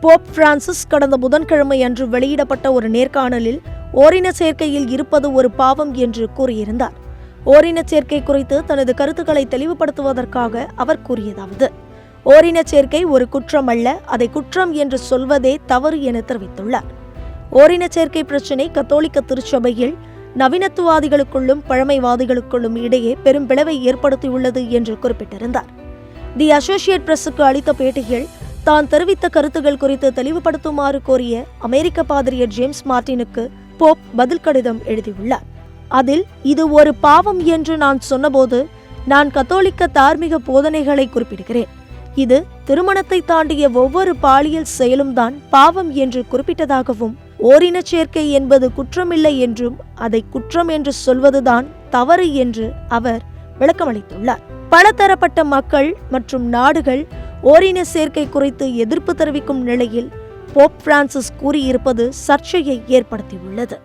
Pope Francis கடந்த புதன்கிழமை அன்று வெளியிடப்பட்ட ஒரு நேர்காணலில் ஓரின சேர்க்கையில் இருப்பது ஒரு பாவம் என்று கூறியிருந்தார். ஓரின சேர்க்கை குறித்து தனது கருத்துக்களை தெளிவுபடுத்துவதற்காக அவர் கூறியதாவது ஓரின சேர்க்கை ஒரு குற்றம் அல்ல அதை குற்றம் என்று சொல்வதே தவறு என தெரிவித்துள்ளார். ஓரின சேர்க்கை பிரச்சினை கத்தோலிக்க திருச்சபையில் நவீனத்துவாதிகளுக்குள்ளும் பழமைவாதிகளுக்குள்ளும் இடையே பெரும் பிளவை ஏற்படுத்தியுள்ளது என்று குறிப்பிட்டிருந்தார். தி அசோசியேட் பிரஸுக்கு அளித்த பேட்டியில் தான் தெரிவித்த கருத்துகள் குறித்து தெளிவுபடுத்துமாறு கோரிய அமெரிக்க பாதிரியர் ஜேம்ஸ் மார்டினுக்கு போப் பதில் கடிதம் எழுதியுள்ளார். அதில் இது ஒரு பாவம் என்று நான் சொன்னபோது நான் கத்தோலிக்க தார்மீக போதனைகளை குறிப்பிடுகிறேன். இது திருமணத்தை தாண்டிய ஒவ்வொரு பாலியல் செயலும் தான் பாவம் என்று குறிப்பிட்டதாகவும் ஓரின சேர்க்கை என்பது குற்றமில்லை என்றும் அதை குற்றம் என்று சொல்வதுதான் தவறு என்று அவர் விளக்கமளித்துள்ளார். பலதரப்பட்ட மக்கள் மற்றும் நாடுகள் ஓரின சேர்க்கை குறித்து எதிர்ப்பு தெரிவிக்கும் நிலையில் போப் பிரான்சிஸ் கூறியிருப்பது சர்ச்சையை ஏற்படுத்தியுள்ளது.